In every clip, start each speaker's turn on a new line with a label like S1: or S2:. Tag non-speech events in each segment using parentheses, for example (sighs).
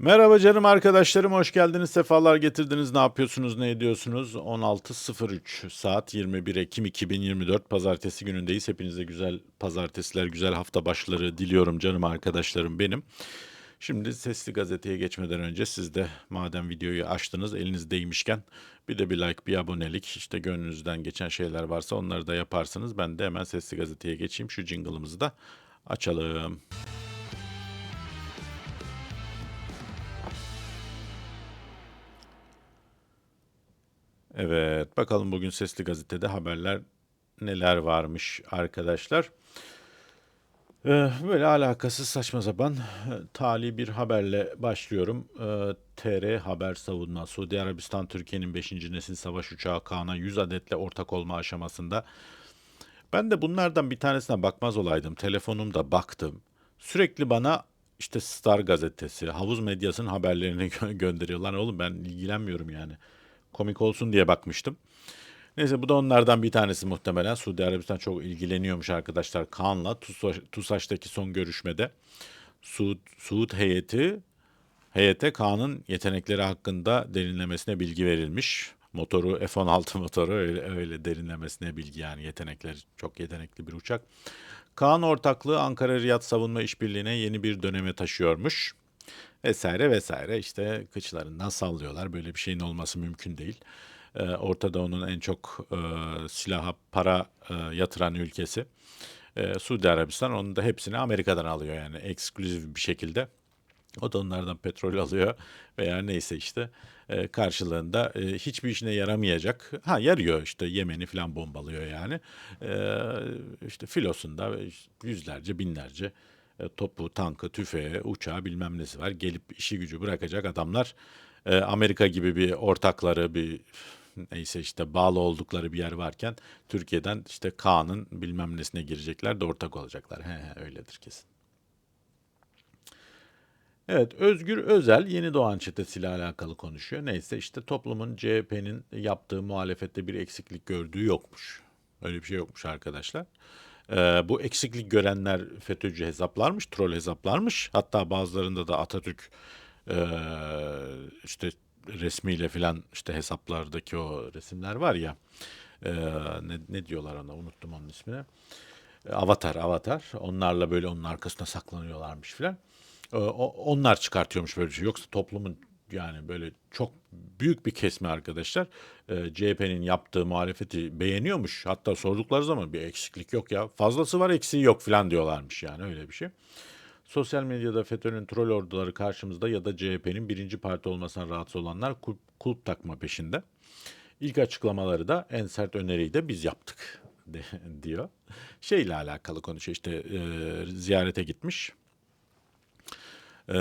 S1: Merhaba canım arkadaşlarım, hoş geldiniz, sefalar getirdiniz. Ne yapıyorsunuz, ne ediyorsunuz? 16.03 saat 21 Ekim 2024 Pazartesi günündeyiz. Hepinize güzel pazartesiler, güzel hafta başları diliyorum canım arkadaşlarım benim. Şimdi sesli gazeteye geçmeden önce siz de madem videoyu açtınız, elinizdeymişken bir de bir like, bir abonelik, işte gönlünüzden geçen şeyler varsa onları da yaparsınız. Ben de hemen sesli gazeteye geçeyim, şu jingle'ımızı da açalım. Evet, bakalım bugün Sesli Gazete'de haberler neler varmış arkadaşlar. Ee, böyle alakasız saçma sapan e, tali bir haberle başlıyorum. Ee, TR Haber Savunma, Suudi Arabistan Türkiye'nin 5. nesil savaş uçağı Kaan'a 100 adetle ortak olma aşamasında. Ben de bunlardan bir tanesine bakmaz olaydım. Telefonumda baktım. Sürekli bana işte Star gazetesi, havuz medyasının haberlerini (laughs) gö- gönderiyorlar. Oğlum ben ilgilenmiyorum yani. Komik olsun diye bakmıştım. Neyse bu da onlardan bir tanesi muhtemelen. Suudi Arabistan çok ilgileniyormuş arkadaşlar Kaan'la TUSAŞ- TUSAŞ'taki son görüşmede. Suud, Suud heyeti heyete Kaan'ın yetenekleri hakkında derinlemesine bilgi verilmiş. Motoru F-16 motoru öyle, öyle derinlemesine bilgi yani yetenekleri çok yetenekli bir uçak. Kaan ortaklığı Ankara Riyad savunma işbirliğine yeni bir döneme taşıyormuş. Vesaire vesaire işte kıçlarından sallıyorlar. Böyle bir şeyin olması mümkün değil. Ee, Orta Doğu'nun en çok e, silaha para e, yatıran ülkesi. E, Suudi Arabistan onun da hepsini Amerika'dan alıyor yani ekskluzif bir şekilde. O da onlardan petrol (laughs) alıyor veya neyse işte e, karşılığında e, hiçbir işine yaramayacak. Ha yarıyor işte Yemen'i falan bombalıyor yani. E, işte filosunda yüzlerce binlerce topu, tankı, tüfeği, uçağı bilmem nesi var. Gelip işi gücü bırakacak adamlar e, Amerika gibi bir ortakları bir neyse işte bağlı oldukları bir yer varken Türkiye'den işte Kaan'ın bilmem nesine girecekler de ortak olacaklar. He, he öyledir kesin. Evet, Özgür Özel yeni doğan çetesiyle alakalı konuşuyor. Neyse işte toplumun CHP'nin yaptığı muhalefette bir eksiklik gördüğü yokmuş. Öyle bir şey yokmuş arkadaşlar. Ee, bu eksiklik görenler FETÖ'cü hesaplarmış, troll hesaplarmış. Hatta bazılarında da Atatürk e, işte resmiyle filan işte hesaplardaki o resimler var ya. e, ne, ne diyorlar ona unuttum onun ismini. E, Avatar, Avatar. Onlarla böyle onun arkasına saklanıyorlarmış filan. E, o- onlar çıkartıyormuş böyle bir şey. Yoksa toplumun yani böyle çok büyük bir kesme arkadaşlar e, CHP'nin yaptığı muhalefeti beğeniyormuş. Hatta sordukları zaman bir eksiklik yok ya. Fazlası var eksiği yok filan diyorlarmış yani öyle bir şey. Sosyal medyada FETÖ'nün troll orduları karşımızda ya da CHP'nin birinci parti olmasına rahatsız olanlar kulp, kulp takma peşinde. İlk açıklamaları da en sert öneriyi de biz yaptık (laughs) de, diyor. Şeyle alakalı konuşuyor işte e, ziyarete gitmiş. E,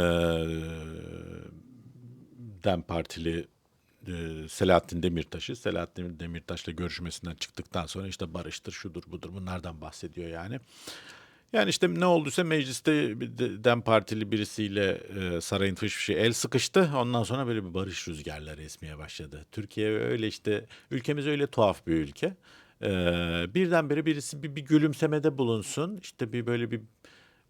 S1: DEM Partili e, Selahattin Demirtaş'ı. Selahattin Demirtaş'la görüşmesinden çıktıktan sonra işte barıştır, şudur budur bunlardan bahsediyor yani. Yani işte ne olduysa mecliste DEM Partili birisiyle e, sarayın fışfışı el sıkıştı. Ondan sonra böyle bir barış rüzgarları esmeye başladı. Türkiye öyle işte ülkemiz öyle tuhaf bir ülke. E, birdenbire birisi bir, bir gülümsemede bulunsun. İşte bir böyle bir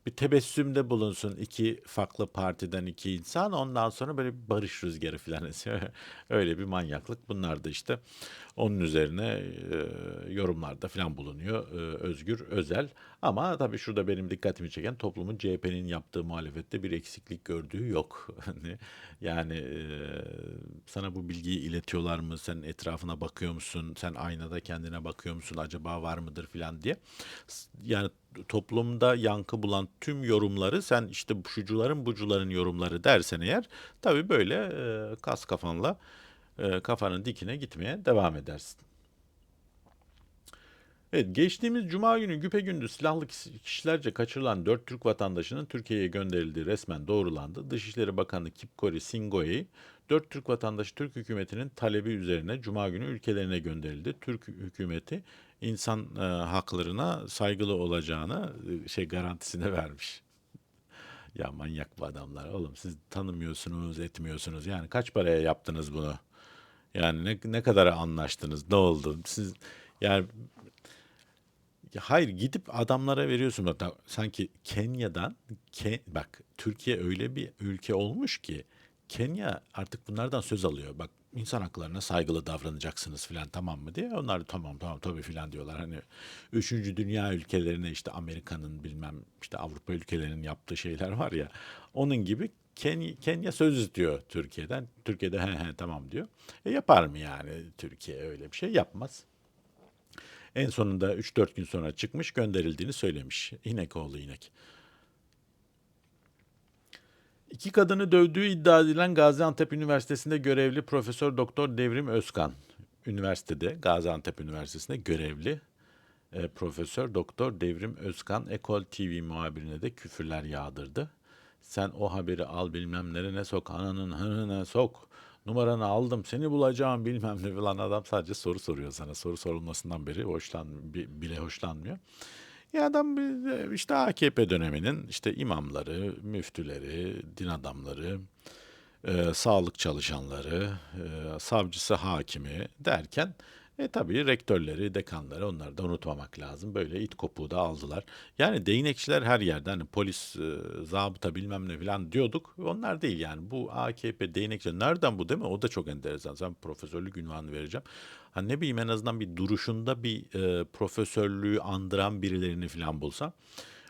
S1: bir tebessümde bulunsun iki farklı partiden iki insan. Ondan sonra böyle bir barış rüzgarı falan. (laughs) Öyle bir manyaklık. Bunlar da işte onun üzerine e, yorumlarda falan bulunuyor e, Özgür Özel. Ama tabii şurada benim dikkatimi çeken toplumun CHP'nin yaptığı muhalefette bir eksiklik gördüğü yok. (laughs) Yani e, sana bu bilgiyi iletiyorlar mı? Sen etrafına bakıyor musun? Sen aynada kendine bakıyor musun? Acaba var mıdır falan diye. Yani toplumda yankı bulan tüm yorumları sen işte şucuların bucuların yorumları dersen eğer tabii böyle e, kas kafanla e, kafanın dikine gitmeye devam edersin. Evet, geçtiğimiz Cuma günü güpegündüz silahlı kişi- kişilerce kaçırılan 4 Türk vatandaşının Türkiye'ye gönderildiği resmen doğrulandı. Dışişleri Bakanı Kipkori Singoyi, 4 Türk vatandaşı Türk hükümetinin talebi üzerine Cuma günü ülkelerine gönderildi. Türk hükümeti insan e, haklarına saygılı olacağını e, şey garantisini vermiş. Ya manyak bu adamlar. Oğlum siz tanımıyorsunuz, etmiyorsunuz. Yani kaç paraya yaptınız bunu? Yani ne, ne kadar anlaştınız? Ne oldu? Siz yani Ya hayır gidip adamlara veriyorsun. Sanki Kenya'dan Ke- bak Türkiye öyle bir ülke olmuş ki Kenya artık bunlardan söz alıyor. Bak insan haklarına saygılı davranacaksınız filan tamam mı diye. Onlar da tamam tamam tabii filan diyorlar. Hani üçüncü dünya ülkelerine işte Amerika'nın bilmem işte Avrupa ülkelerinin yaptığı şeyler var ya. Onun gibi Kenya, Kenya söz istiyor Türkiye'den. Türkiye'de he he tamam diyor. E yapar mı yani Türkiye öyle bir şey? Yapmaz. En sonunda 3-4 gün sonra çıkmış gönderildiğini söylemiş. İnek oğlu inek. İki kadını dövdüğü iddia edilen Gaziantep Üniversitesi'nde görevli Profesör Doktor Devrim Özkan. Üniversitede Gaziantep Üniversitesi'nde görevli e, Profesör Doktor Devrim Özkan Ekol TV muhabirine de küfürler yağdırdı. Sen o haberi al bilmem nerene sok, ananın hınına sok. Numaranı aldım, seni bulacağım bilmem ne falan adam sadece soru soruyor sana. Soru sorulmasından beri hoşlan, bi- bile hoşlanmıyor. Ya adam işte AKP döneminin işte imamları, müftüleri, din adamları, e, sağlık çalışanları, e, savcısı, hakimi derken e tabii rektörleri, dekanları onları da unutmamak lazım. Böyle it kopuğu da aldılar. Yani değnekçiler her yerde hani polis, e, zabıta bilmem ne falan diyorduk. Onlar değil yani bu AKP değnekçi nereden bu değil mi? O da çok enteresan. Sen profesörlük ünvanı vereceğim. Hani ne bileyim en azından bir duruşunda bir e, profesörlüğü andıran birilerini falan bulsam.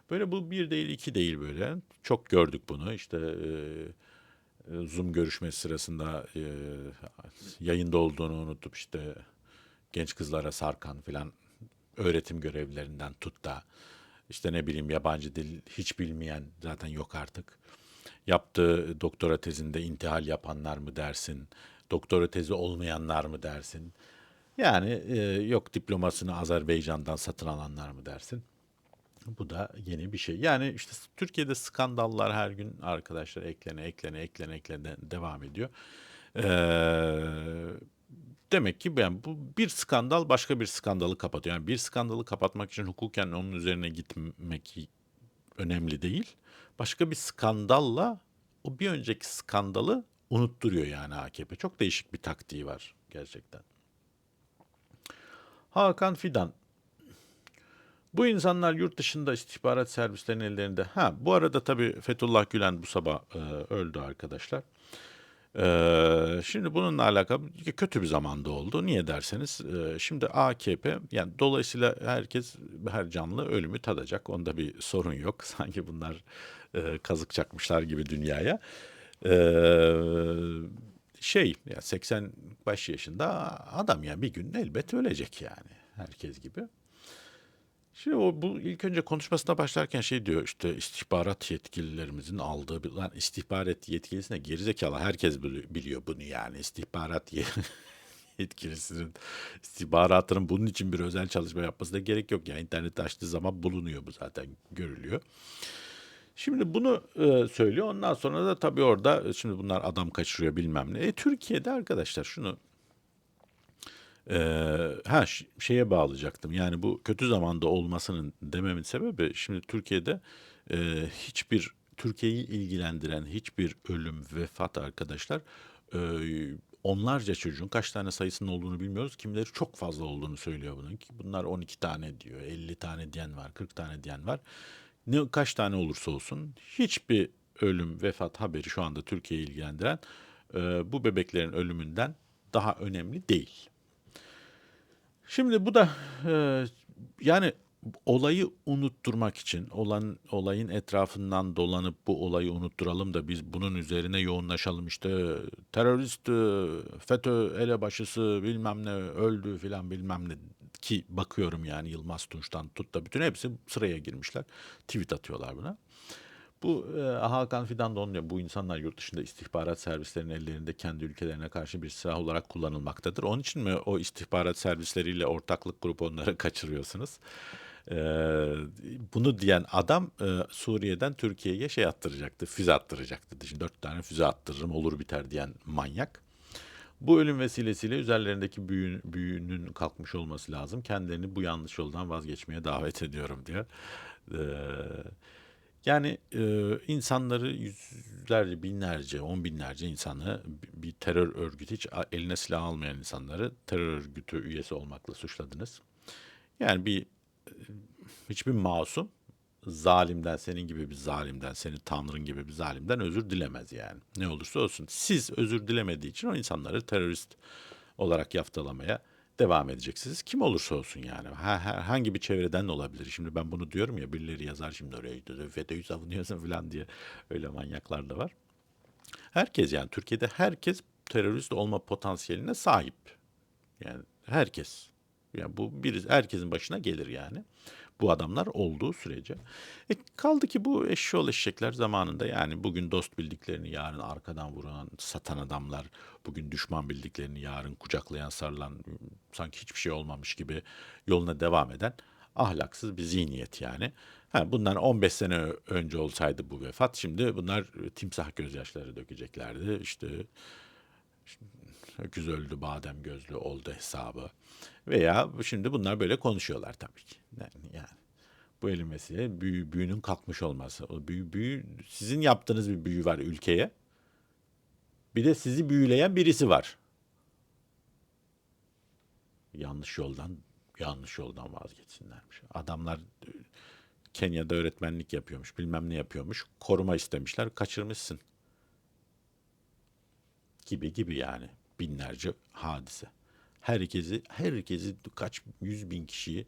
S1: Böyle bu bir değil iki değil böyle. Çok gördük bunu işte e, e, Zoom görüşmesi sırasında e, yayında olduğunu unutup işte genç kızlara sarkan filan öğretim görevlilerinden tut da işte ne bileyim yabancı dil hiç bilmeyen zaten yok artık. Yaptığı doktora tezinde intihal yapanlar mı dersin? Doktora tezi olmayanlar mı dersin? Yani e, yok diplomasını Azerbaycan'dan satın alanlar mı dersin? Bu da yeni bir şey. Yani işte Türkiye'de skandallar her gün arkadaşlar eklene eklene eklene eklene devam ediyor. Ee, demek ki ben bu bir skandal başka bir skandalı kapatıyor. Yani bir skandalı kapatmak için hukuken onun üzerine gitmek önemli değil. Başka bir skandalla o bir önceki skandalı unutturuyor yani AKP. Çok değişik bir taktiği var gerçekten. Hakan Fidan bu insanlar yurt dışında istihbarat servislerinin ellerinde. Ha bu arada tabii Fethullah Gülen bu sabah e, öldü arkadaşlar. E, şimdi bununla alakalı kötü bir zamanda oldu. Niye derseniz e, şimdi AKP yani dolayısıyla herkes her canlı ölümü tadacak. Onda bir sorun yok. (laughs) Sanki bunlar e, kazık çakmışlar gibi dünyaya. E, şey ya 85 yaşında adam ya bir gün elbet ölecek yani herkes gibi. Şimdi o bu ilk önce konuşmasına başlarken şey diyor işte istihbarat yetkililerimizin aldığı bir lan istihbarat yetkilisine gerizekalı herkes bili- biliyor bunu yani istihbarat ye- (laughs) yetkilisinin istihbaratının bunun için bir özel çalışma yapmasına gerek yok yani internette açtığı zaman bulunuyor bu zaten görülüyor. Şimdi bunu e, söylüyor ondan sonra da tabii orada şimdi bunlar adam kaçırıyor bilmem ne. E, Türkiye'de arkadaşlar şunu Eee, ha şeye bağlayacaktım. Yani bu kötü zamanda olmasının dememin sebebi şimdi Türkiye'de eee, hiçbir Türkiye'yi ilgilendiren hiçbir ölüm, vefat arkadaşlar eee, onlarca çocuğun kaç tane sayısının olduğunu bilmiyoruz. Kimileri çok fazla olduğunu söylüyor bunun ki bunlar 12 tane diyor, 50 tane diyen var, 40 tane diyen var. Ne kaç tane olursa olsun hiçbir ölüm, vefat haberi şu anda Türkiye'yi ilgilendiren eee, bu bebeklerin ölümünden daha önemli değil. Şimdi bu da e, yani olayı unutturmak için olan olayın etrafından dolanıp bu olayı unutturalım da biz bunun üzerine yoğunlaşalım işte terörist e, FETÖ elebaşısı bilmem ne öldü filan bilmem ne ki bakıyorum yani Yılmaz Tunç'tan tut da bütün hepsi sıraya girmişler tweet atıyorlar buna. Bu e, Hakan Fidan da onu diyor. Bu insanlar yurt dışında istihbarat servislerinin ellerinde kendi ülkelerine karşı bir silah olarak kullanılmaktadır. Onun için mi o istihbarat servisleriyle ortaklık kurup onları (laughs) kaçırıyorsunuz? E, bunu diyen adam e, Suriye'den Türkiye'ye şey attıracaktı, füze attıracaktı. Şimdi dört tane füze attırırım olur biter diyen manyak. Bu ölüm vesilesiyle üzerlerindeki büyün, büyünün kalkmış olması lazım. Kendilerini bu yanlış yoldan vazgeçmeye davet ediyorum diyor. Ee, yani e, insanları yüzlerce, binlerce, on binlerce insanı bir terör örgütü hiç eline silah almayan insanları terör örgütü üyesi olmakla suçladınız. Yani bir hiçbir masum zalimden, senin gibi bir zalimden, senin tanrın gibi bir zalimden özür dilemez yani. Ne olursa olsun. Siz özür dilemediği için o insanları terörist olarak yaftalamaya devam edeceksiniz. Kim olursa olsun yani. Ha- Herhangi bir çevreden de olabilir. Şimdi ben bunu diyorum ya birileri yazar şimdi oraya FETÖ'yü savunuyorsun falan diye öyle manyaklar da var. Herkes yani Türkiye'de herkes terörist olma potansiyeline sahip. Yani herkes. Yani bu bir herkesin başına gelir yani. Bu adamlar olduğu sürece. E kaldı ki bu eşşoğlu eşekler zamanında yani bugün dost bildiklerini yarın arkadan vuran satan adamlar, bugün düşman bildiklerini yarın kucaklayan sarılan sanki hiçbir şey olmamış gibi yoluna devam eden ahlaksız bir zihniyet yani. Ha, bundan 15 sene önce olsaydı bu vefat şimdi bunlar timsah gözyaşları dökeceklerdi. İşte öküz öldü badem gözlü oldu hesabı. Veya şimdi bunlar böyle konuşuyorlar tabii ki. Yani, bu elin mesele büyü, büyünün kalkmış olması. O büyü, büyü, sizin yaptığınız bir büyü var ülkeye. Bir de sizi büyüleyen birisi var. Yanlış yoldan yanlış yoldan vazgeçsinlermiş. Adamlar e, Kenya'da öğretmenlik yapıyormuş, bilmem ne yapıyormuş. Koruma istemişler, kaçırmışsın. Gibi gibi yani. Binlerce hadise. Herkesi, herkesi kaç yüz bin kişiyi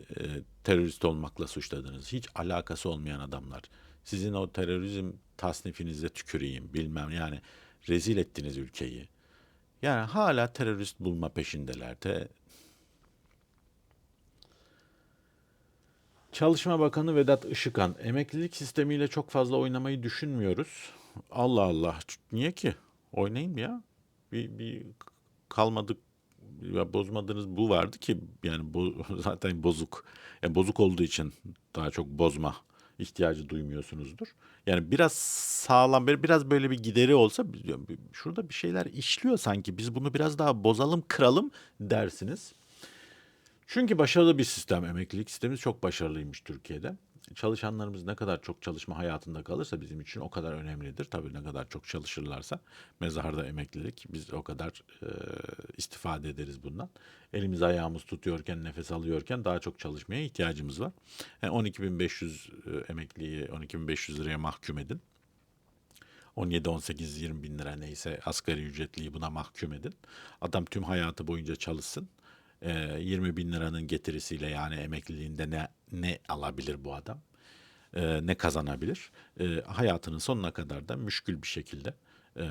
S1: e, terörist olmakla suçladınız. Hiç alakası olmayan adamlar. Sizin o terörizm tasnifinize tüküreyim bilmem yani rezil ettiniz ülkeyi. Yani hala terörist bulma peşindeler. Te- Çalışma Bakanı Vedat Işıkhan, emeklilik sistemiyle çok fazla oynamayı düşünmüyoruz. Allah Allah, niye ki? Oynayın ya. Bir, bir kalmadık, ya bozmadığınız bu vardı ki yani bo- (laughs) zaten bozuk. Yani bozuk olduğu için daha çok bozma ihtiyacı duymuyorsunuzdur. Yani biraz sağlam, biraz böyle bir gideri olsa şurada bir şeyler işliyor sanki. Biz bunu biraz daha bozalım, kıralım dersiniz. Çünkü başarılı bir sistem. Emeklilik sistemimiz çok başarılıymış Türkiye'de. Çalışanlarımız ne kadar çok çalışma hayatında kalırsa bizim için o kadar önemlidir. Tabii ne kadar çok çalışırlarsa mezarda emeklilik biz o kadar e, istifade ederiz bundan. Elimiz ayağımız tutuyorken, nefes alıyorken daha çok çalışmaya ihtiyacımız var. Yani 12.500 e, emekliyi 12.500 liraya mahkum edin. 17, 18, 20 bin lira neyse asgari ücretliyi buna mahkum edin. Adam tüm hayatı boyunca çalışsın. Ee, 20 bin liranın getirisiyle yani emekliliğinde ne ne alabilir bu adam? Ee, ne kazanabilir? Ee, hayatının sonuna kadar da müşkül bir şekilde e,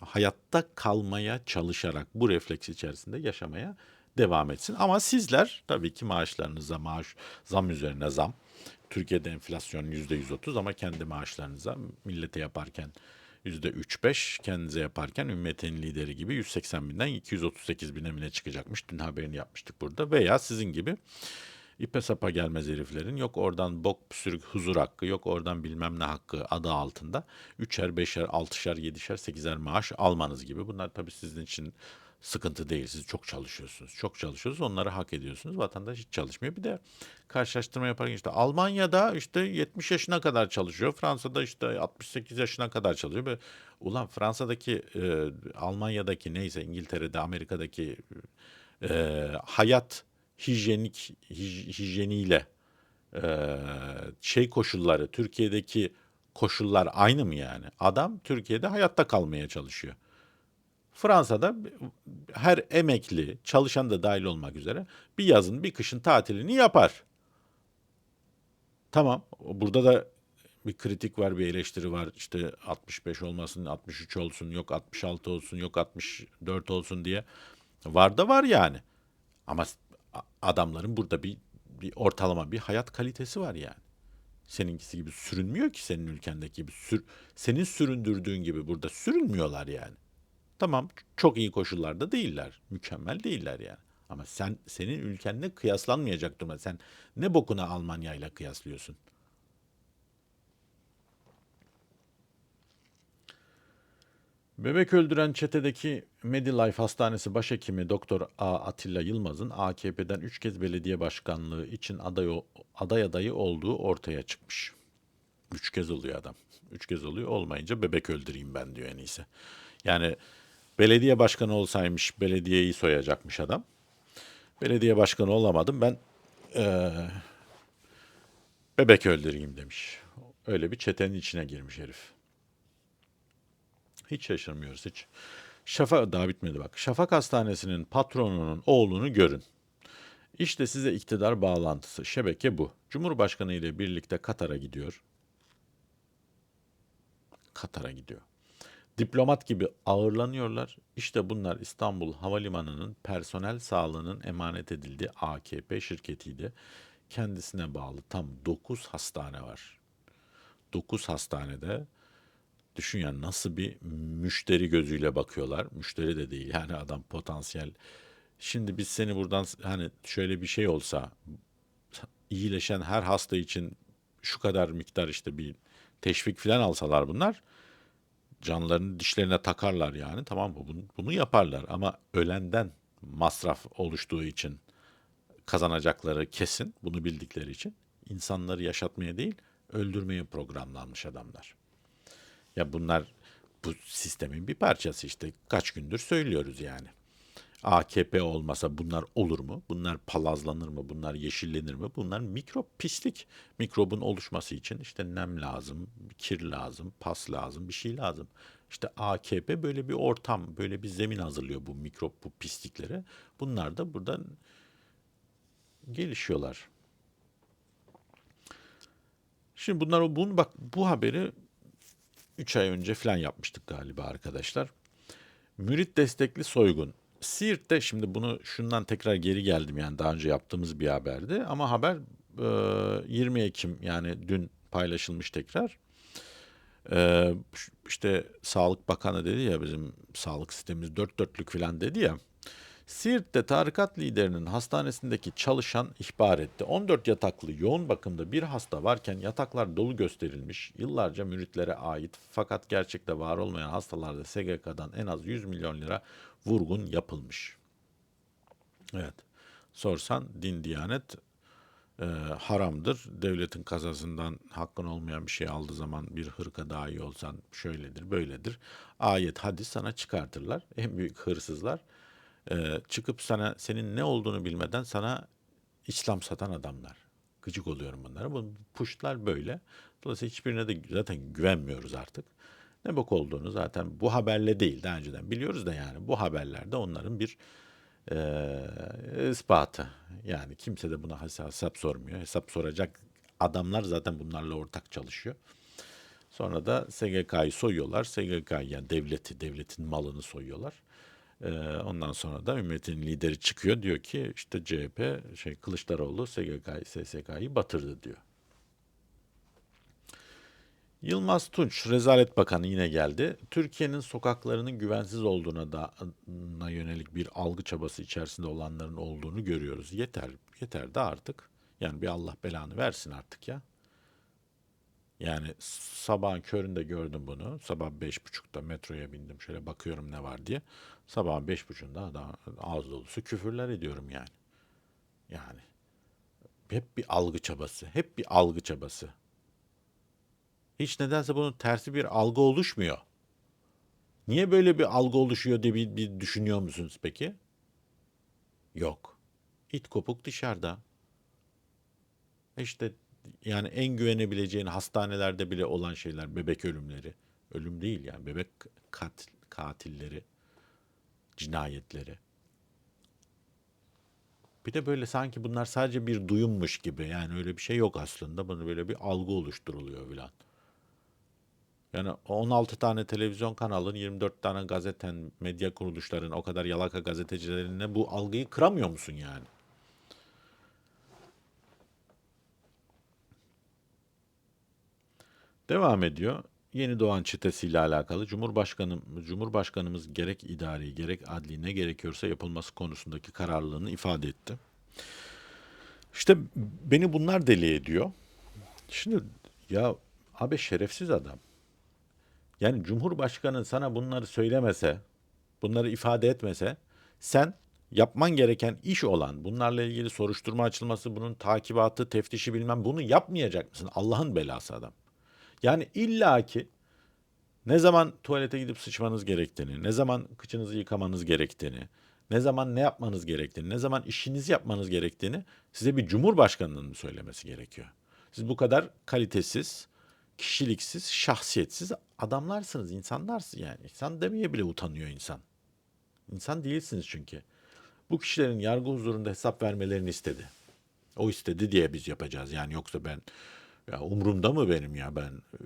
S1: hayatta kalmaya çalışarak bu refleks içerisinde yaşamaya devam etsin. Ama sizler tabii ki maaşlarınıza maaş zam üzerine zam. Türkiye'de enflasyon %130 ama kendi maaşlarınıza millete yaparken %3-5 kendinize yaparken ümmetin lideri gibi 180 binden 238 bine bile çıkacakmış. Dün haberini yapmıştık burada. Veya sizin gibi ipe sapa gelmez heriflerin yok oradan bok püsürük huzur hakkı yok oradan bilmem ne hakkı adı altında üçer beşer altışar yedişer sekizer maaş almanız gibi bunlar tabii sizin için sıkıntı değil. Siz çok çalışıyorsunuz çok çalışıyorsunuz onları hak ediyorsunuz. Vatandaş hiç çalışmıyor. Bir de karşılaştırma yaparken işte Almanya'da işte 70 yaşına kadar çalışıyor. Fransa'da işte 68 yaşına kadar çalışıyor. Böyle, ulan Fransa'daki e, Almanya'daki neyse İngiltere'de Amerika'daki e, hayat hijyenik hij- hijyeniyle e, şey koşulları Türkiye'deki koşullar aynı mı yani? Adam Türkiye'de hayatta kalmaya çalışıyor. Fransa'da her emekli, çalışan da dahil olmak üzere bir yazın bir kışın tatilini yapar. Tamam. Burada da bir kritik var, bir eleştiri var. İşte 65 olmasın, 63 olsun, yok 66 olsun, yok 64 olsun diye. Var da var yani. Ama adamların burada bir, bir ortalama bir hayat kalitesi var yani. Seninkisi gibi sürünmüyor ki senin ülkendeki gibi. Sür, senin süründürdüğün gibi burada sürünmüyorlar yani. Tamam çok iyi koşullarda değiller. Mükemmel değiller yani. Ama sen senin ülkenle kıyaslanmayacak durumda. Sen ne bokuna Almanya ile kıyaslıyorsun? Bebek öldüren çetedeki Medilife Hastanesi Başhekimi Doktor A. Atilla Yılmaz'ın AKP'den 3 kez belediye başkanlığı için aday, aday adayı olduğu ortaya çıkmış. 3 kez oluyor adam. 3 kez oluyor olmayınca bebek öldüreyim ben diyor en iyisi. Yani belediye başkanı olsaymış belediyeyi soyacakmış adam. Belediye başkanı olamadım ben eee, bebek öldüreyim demiş. Öyle bir çetenin içine girmiş herif. Hiç şaşırmıyoruz hiç. Şafak daha bitmedi bak. Şafak Hastanesi'nin patronunun oğlunu görün. İşte size iktidar bağlantısı. Şebeke bu. Cumhurbaşkanı ile birlikte Katar'a gidiyor. Katar'a gidiyor. Diplomat gibi ağırlanıyorlar. İşte bunlar İstanbul Havalimanı'nın personel sağlığının emanet edildiği AKP şirketiydi. Kendisine bağlı tam 9 hastane var. 9 hastanede düşün yani nasıl bir müşteri gözüyle bakıyorlar. Müşteri de değil yani adam potansiyel. Şimdi biz seni buradan hani şöyle bir şey olsa iyileşen her hasta için şu kadar miktar işte bir teşvik falan alsalar bunlar canlarını dişlerine takarlar yani tamam mı? Bunu, bunu yaparlar ama ölenden masraf oluştuğu için kazanacakları kesin bunu bildikleri için insanları yaşatmaya değil öldürmeye programlanmış adamlar. Ya bunlar bu sistemin bir parçası işte kaç gündür söylüyoruz yani. AKP olmasa bunlar olur mu? Bunlar palazlanır mı? Bunlar yeşillenir mi? Bunlar mikrop pislik. Mikrobun oluşması için işte nem lazım, kir lazım, pas lazım, bir şey lazım. İşte AKP böyle bir ortam, böyle bir zemin hazırlıyor bu mikrop, bu pisliklere. Bunlar da buradan gelişiyorlar. Şimdi bunlar bunu bak bu haberi 3 ay önce falan yapmıştık galiba arkadaşlar. Mürit destekli soygun. Siirt'te şimdi bunu şundan tekrar geri geldim yani daha önce yaptığımız bir haberdi ama haber e, 20 Ekim yani dün paylaşılmış tekrar. E, işte Sağlık Bakanı dedi ya bizim sağlık sistemimiz dört dörtlük falan dedi ya. Siirt'te tarikat liderinin hastanesindeki çalışan ihbar etti. 14 yataklı yoğun bakımda bir hasta varken yataklar dolu gösterilmiş. Yıllarca müritlere ait fakat gerçekte var olmayan hastalarda SGK'dan en az 100 milyon lira vurgun yapılmış. Evet. Sorsan din diyanet e, haramdır. Devletin kazasından hakkın olmayan bir şey aldığı zaman bir hırka daha iyi olsan şöyledir, böyledir. Ayet, hadis sana çıkartırlar. En büyük hırsızlar e, çıkıp sana senin ne olduğunu bilmeden sana İslam satan adamlar. Gıcık oluyorum bunlara. Bu puştlar böyle. Dolayısıyla hiçbirine de zaten güvenmiyoruz artık. Ne bok olduğunu zaten bu haberle değil daha önceden biliyoruz da yani bu haberlerde onların bir e, ispatı. Yani kimse de buna hesap sormuyor. Hesap soracak adamlar zaten bunlarla ortak çalışıyor. Sonra da SGK'yı soyuyorlar. SGK'yı yani devleti, devletin malını soyuyorlar. Ee, ondan sonra da ümmetin lideri çıkıyor diyor ki işte CHP şey Kılıçdaroğlu SGK, SSK'yı batırdı diyor. Yılmaz Tunç, Rezalet Bakanı yine geldi. Türkiye'nin sokaklarının güvensiz olduğuna da na yönelik bir algı çabası içerisinde olanların olduğunu görüyoruz. Yeter, yeter de artık. Yani bir Allah belanı versin artık ya. Yani sabahın köründe gördüm bunu. Sabah beş buçukta metroya bindim. Şöyle bakıyorum ne var diye. Sabahın beş buçuğunda adam ağız dolusu küfürler ediyorum yani. Yani hep bir algı çabası. Hep bir algı çabası. Hiç nedense bunun tersi bir algı oluşmuyor. Niye böyle bir algı oluşuyor diye bir, bir düşünüyor musunuz peki? Yok. İt kopuk dışarıda. İşte yani en güvenebileceğin hastanelerde bile olan şeyler bebek ölümleri. Ölüm değil yani bebek kat, katilleri, cinayetleri. Bir de böyle sanki bunlar sadece bir duyummuş gibi yani öyle bir şey yok aslında. Bunu böyle bir algı oluşturuluyor filan. Yani 16 tane televizyon kanalın, 24 tane gazeten, medya kuruluşların, o kadar yalaka gazetecilerine bu algıyı kıramıyor musun yani? Devam ediyor. Yeni doğan çetesiyle alakalı Cumhurbaşkanı Cumhurbaşkanımız gerek idari gerek adli ne gerekiyorsa yapılması konusundaki kararlılığını ifade etti. İşte beni bunlar deli ediyor. Şimdi ya abi şerefsiz adam. Yani Cumhurbaşkanı sana bunları söylemese, bunları ifade etmese sen yapman gereken iş olan bunlarla ilgili soruşturma açılması, bunun takibatı, teftişi bilmem bunu yapmayacak mısın? Allah'ın belası adam. Yani illaki ne zaman tuvalete gidip sıçmanız gerektiğini, ne zaman kıçınızı yıkamanız gerektiğini, ne zaman ne yapmanız gerektiğini, ne zaman işinizi yapmanız gerektiğini size bir cumhurbaşkanının söylemesi gerekiyor. Siz bu kadar kalitesiz, kişiliksiz, şahsiyetsiz adamlarsınız, insanlarsınız yani. İnsan demeye bile utanıyor insan. İnsan değilsiniz çünkü. Bu kişilerin yargı huzurunda hesap vermelerini istedi. O istedi diye biz yapacağız. Yani yoksa ben ya umurumda mı benim ya? Ben e,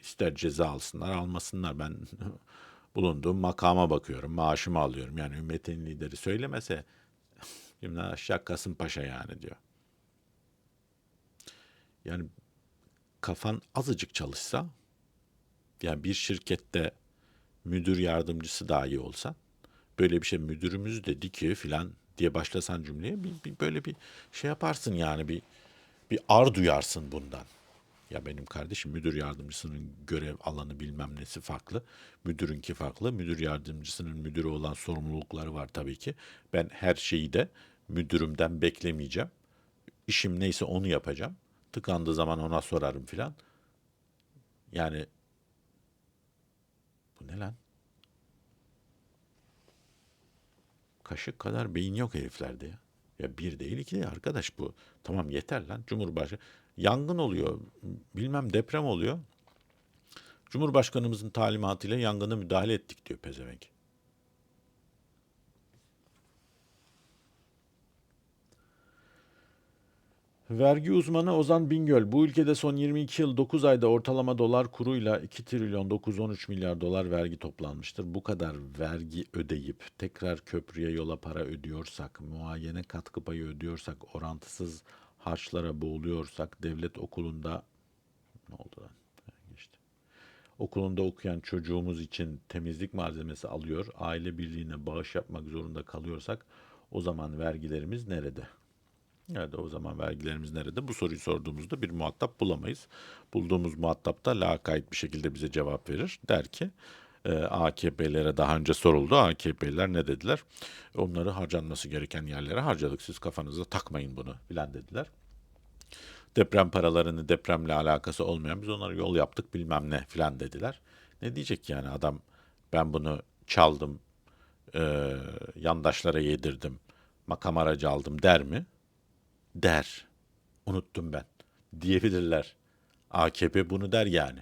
S1: ister ceza alsınlar almasınlar. Ben (laughs) bulunduğum makama bakıyorum maaşımı alıyorum. Yani ümmetin lideri söylemese (laughs) şimdi aşağı Kasımpaşa yani diyor. Yani kafan azıcık çalışsa yani bir şirkette müdür yardımcısı dahi olsa böyle bir şey müdürümüz dedi ki filan diye başlasan cümleye bir, bir böyle bir şey yaparsın yani bir bir ar duyarsın bundan. Ya benim kardeşim müdür yardımcısının görev alanı bilmem nesi farklı. Müdürünki farklı. Müdür yardımcısının müdürü olan sorumlulukları var tabii ki. Ben her şeyi de müdürümden beklemeyeceğim. İşim neyse onu yapacağım. Tıkandığı zaman ona sorarım filan. Yani bu ne lan? Kaşık kadar beyin yok heriflerde ya. Ya bir değil iki değil arkadaş bu. Tamam yeter lan Cumhurbaşkanı. Yangın oluyor. Bilmem deprem oluyor. Cumhurbaşkanımızın talimatıyla yangına müdahale ettik diyor pezevenk. Vergi uzmanı Ozan Bingöl, bu ülkede son 22 yıl 9 ayda ortalama dolar kuruyla 2 trilyon 913 milyar dolar vergi toplanmıştır. Bu kadar vergi ödeyip tekrar köprüye yola para ödüyorsak, muayene katkı payı ödüyorsak, orantısız harçlara boğuluyorsak, devlet okulunda ne oldu lan? Geçti. Okulunda okuyan çocuğumuz için temizlik malzemesi alıyor, aile birliğine bağış yapmak zorunda kalıyorsak o zaman vergilerimiz nerede? Evet o zaman vergilerimiz nerede? Bu soruyu sorduğumuzda bir muhatap bulamayız. Bulduğumuz muhatap da lakayt bir şekilde bize cevap verir. Der ki e, AKP'lere daha önce soruldu. AKP'liler ne dediler? Onları harcanması gereken yerlere harcadık. Siz kafanıza takmayın bunu filan dediler. Deprem paralarını depremle alakası olmayan biz onlara yol yaptık bilmem ne filan dediler. Ne diyecek yani adam ben bunu çaldım, e, yandaşlara yedirdim, makam aracı aldım der mi? Der. Unuttum ben. Diyebilirler. AKP bunu der yani.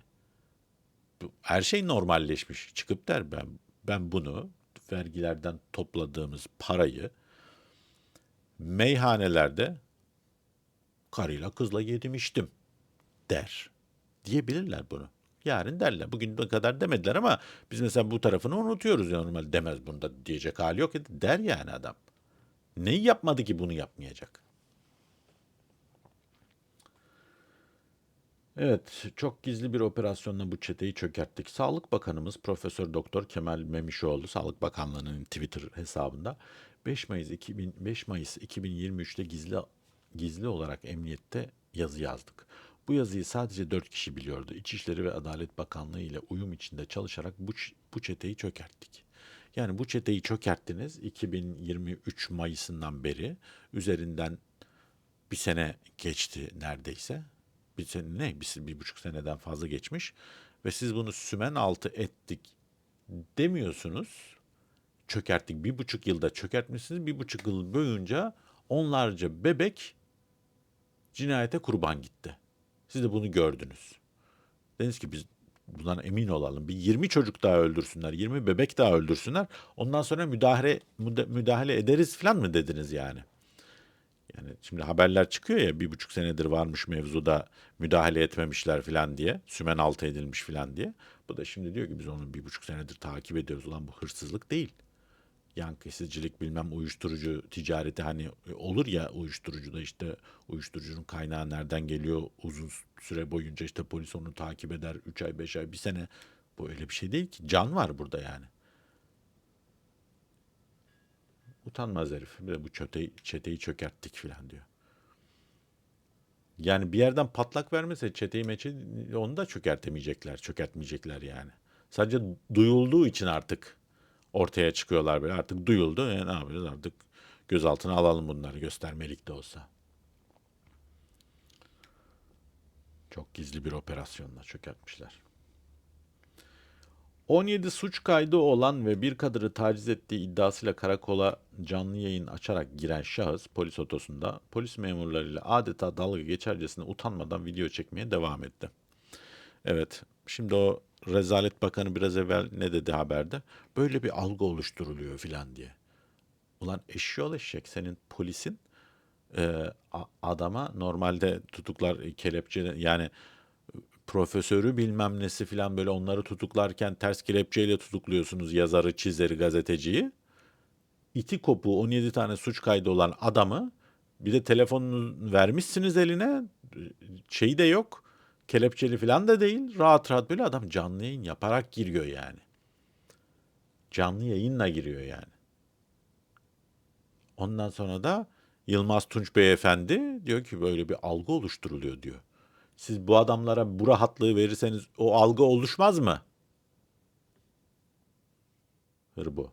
S1: Her şey normalleşmiş. Çıkıp der ben ben bunu vergilerden topladığımız parayı meyhanelerde karıyla kızla yedim içtim der. Diyebilirler bunu. Yarın derler. Bugün ne kadar demediler ama biz mesela bu tarafını unutuyoruz ya normal demez bunda diyecek hali yok. Der yani adam. Neyi yapmadı ki bunu yapmayacak? Evet, çok gizli bir operasyonla bu çeteyi çökerttik. Sağlık Bakanımız Profesör Doktor Kemal Memişoğlu Sağlık Bakanlığı'nın Twitter hesabında 5 Mayıs 2000 5 Mayıs 2023'te gizli gizli olarak emniyette yazı yazdık. Bu yazıyı sadece 4 kişi biliyordu. İçişleri ve Adalet Bakanlığı ile uyum içinde çalışarak bu, bu çeteyi çökerttik. Yani bu çeteyi çökerttiniz 2023 Mayıs'ından beri üzerinden bir sene geçti neredeyse. Bir sene ne? Bir, bir buçuk seneden fazla geçmiş. Ve siz bunu sümen altı ettik demiyorsunuz. Çökerttik. Bir buçuk yılda çökertmişsiniz. Bir buçuk yıl boyunca onlarca bebek cinayete kurban gitti. Siz de bunu gördünüz. Dediniz ki biz bundan emin olalım. Bir 20 çocuk daha öldürsünler, 20 bebek daha öldürsünler. Ondan sonra müdahale müda- müdahale ederiz falan mı dediniz yani? Yani şimdi haberler çıkıyor ya bir buçuk senedir varmış mevzuda müdahale etmemişler filan diye. Sümen altı edilmiş filan diye. Bu da şimdi diyor ki biz onu bir buçuk senedir takip ediyoruz. Ulan bu hırsızlık değil. Yan kesicilik bilmem uyuşturucu ticareti hani olur ya uyuşturucuda işte uyuşturucunun kaynağı nereden geliyor uzun süre boyunca işte polis onu takip eder 3 ay 5 ay bir sene bu öyle bir şey değil ki can var burada yani. Utanmaz herif. Bu çöteyi, çeteyi çökerttik filan diyor. Yani bir yerden patlak vermese çeteyi meçeyi onu da çökertemeyecekler, çökertmeyecekler yani. Sadece duyulduğu için artık ortaya çıkıyorlar böyle. Artık duyuldu. E, ne yapacağız artık gözaltına alalım bunları göstermelik de olsa. Çok gizli bir operasyonla çökertmişler. 17 suç kaydı olan ve bir kadını taciz ettiği iddiasıyla karakola canlı yayın açarak giren şahıs polis otosunda polis memurlarıyla adeta dalga geçercesine utanmadan video çekmeye devam etti. Evet, şimdi o Rezalet Bakanı biraz evvel ne dedi haberde? Böyle bir algı oluşturuluyor filan diye. Ulan eşyol eşek senin polisin e, adama normalde tutuklar kelepçe yani profesörü bilmem nesi filan böyle onları tutuklarken ters kelepçeyle tutukluyorsunuz yazarı, çizeri, gazeteciyi. İti kopu 17 tane suç kaydı olan adamı bir de telefonunu vermişsiniz eline şeyi de yok. Kelepçeli filan da değil. Rahat rahat böyle adam canlı yayın yaparak giriyor yani. Canlı yayınla giriyor yani. Ondan sonra da Yılmaz Tunç Beyefendi diyor ki böyle bir algı oluşturuluyor diyor. Siz bu adamlara bu rahatlığı verirseniz o algı oluşmaz mı? Hır bu.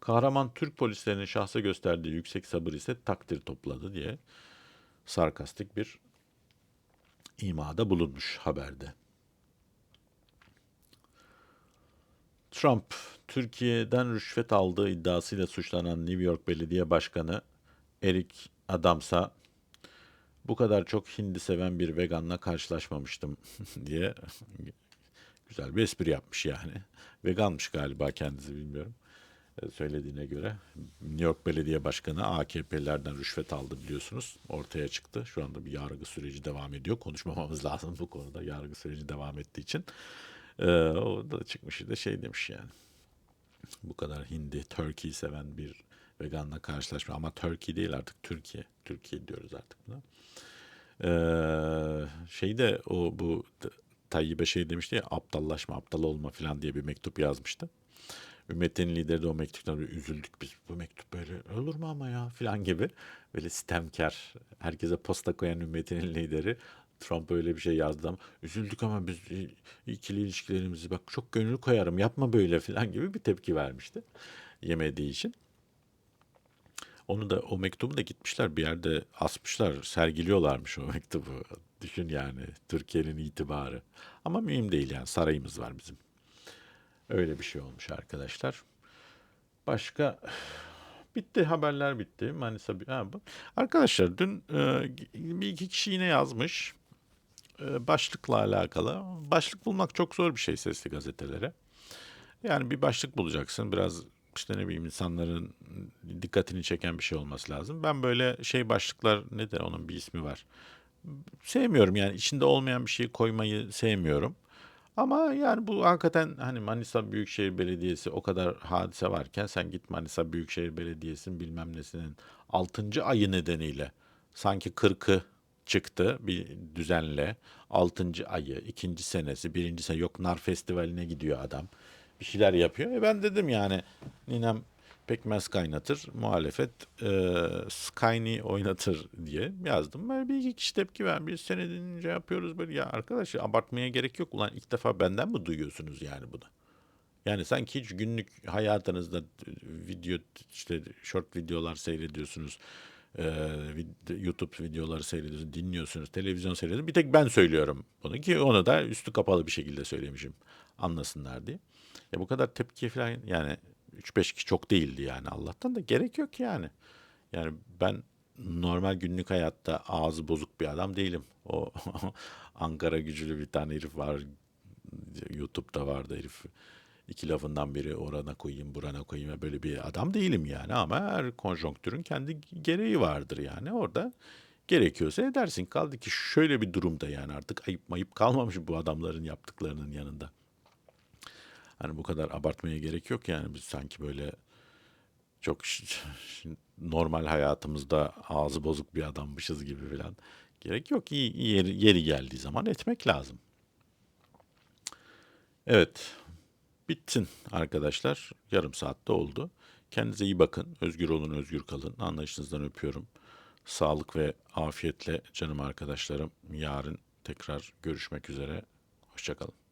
S1: Kahraman Türk polislerinin şahsa gösterdiği yüksek sabır ise takdir topladı diye sarkastik bir imada bulunmuş haberde. Trump, Türkiye'den rüşvet aldığı iddiasıyla suçlanan New York Belediye Başkanı Eric Adams'a bu kadar çok hindi seven bir veganla karşılaşmamıştım (laughs) diye güzel bir espri yapmış yani. Veganmış galiba kendisi bilmiyorum. E, Söylediğine göre New York Belediye Başkanı AKP'lerden rüşvet aldı biliyorsunuz. Ortaya çıktı. Şu anda bir yargı süreci devam ediyor. Konuşmamamız (laughs) lazım bu konuda yargı süreci devam ettiği için. Ee, o da çıkmış da şey demiş yani. Bu kadar hindi, turkey seven bir veganla karşılaşma. Ama Turkey değil artık Türkiye. Türkiye diyoruz artık buna. Ee, şeyde o bu Tayyip'e şey demişti ya aptallaşma, aptal olma falan diye bir mektup yazmıştı. Ümmetin lideri de o mektuptan üzüldük biz. Bu mektup böyle olur mu ama ya falan gibi. Böyle sitemkar, herkese posta koyan ümmetinin (laughs) lideri. Trump öyle bir şey yazdı ama üzüldük ama biz ikili ilişkilerimizi bak çok gönül koyarım yapma böyle falan gibi bir tepki vermişti. Yemediği için. Onu da o mektubu da gitmişler bir yerde asmışlar, sergiliyorlarmış o (laughs) mektubu. Düşün yani Türkiye'nin itibarı. Ama mühim değil yani sarayımız var bizim. Öyle bir şey olmuş arkadaşlar. Başka (sighs) bitti haberler bitti. Manisa ha, arkadaşlar dün e, bir iki kişi yine yazmış e, başlıkla alakalı. Başlık bulmak çok zor bir şey sesli gazetelere. Yani bir başlık bulacaksın. Biraz işte ne bileyim insanların dikkatini çeken bir şey olması lazım. Ben böyle şey başlıklar ne de onun bir ismi var. Sevmiyorum yani içinde olmayan bir şeyi koymayı sevmiyorum. Ama yani bu hakikaten hani Manisa Büyükşehir Belediyesi o kadar hadise varken sen git Manisa Büyükşehir Belediyesi'nin bilmem nesinin 6. ayı nedeniyle sanki 40'ı çıktı bir düzenle 6. ayı, ikinci senesi, birinci sene yok nar festivaline gidiyor adam. Bir şeyler yapıyor. E ben dedim yani ninem pekmez kaynatır, muhalefet e, Skyni oynatır diye yazdım. Böyle bir iki kişi tepki vermiş. Senedince yapıyoruz böyle. Ya arkadaş abartmaya gerek yok. Ulan ilk defa benden mi duyuyorsunuz yani bunu? Yani sanki hiç günlük hayatınızda video işte short videolar seyrediyorsunuz. e, YouTube videoları seyrediyorsunuz, dinliyorsunuz, televizyon seyrediyorsunuz. Bir tek ben söylüyorum bunu ki onu da üstü kapalı bir şekilde söylemişim anlasınlar diye. Ya bu kadar tepki falan yani 3-5 kişi çok değildi yani Allah'tan da gerek yok yani. Yani ben normal günlük hayatta ağzı bozuk bir adam değilim. O (laughs) Ankara gücülü bir tane herif var. YouTube'da vardı herif. İki lafından biri orana koyayım, burana koyayım. Böyle bir adam değilim yani ama her konjonktürün kendi gereği vardır yani. Orada gerekiyorsa edersin. Kaldı ki şöyle bir durumda yani artık ayıp mayıp kalmamış bu adamların yaptıklarının yanında. Hani bu kadar abartmaya gerek yok yani biz sanki böyle çok normal hayatımızda ağzı bozuk bir adammışız gibi falan. Gerek yok. İyi yeri, yeri geldiği zaman etmek lazım. Evet, bitsin arkadaşlar. Yarım saatte oldu. Kendinize iyi bakın. Özgür olun, özgür kalın. Anlayışınızdan öpüyorum. Sağlık ve afiyetle canım arkadaşlarım. Yarın tekrar görüşmek üzere. Hoşçakalın.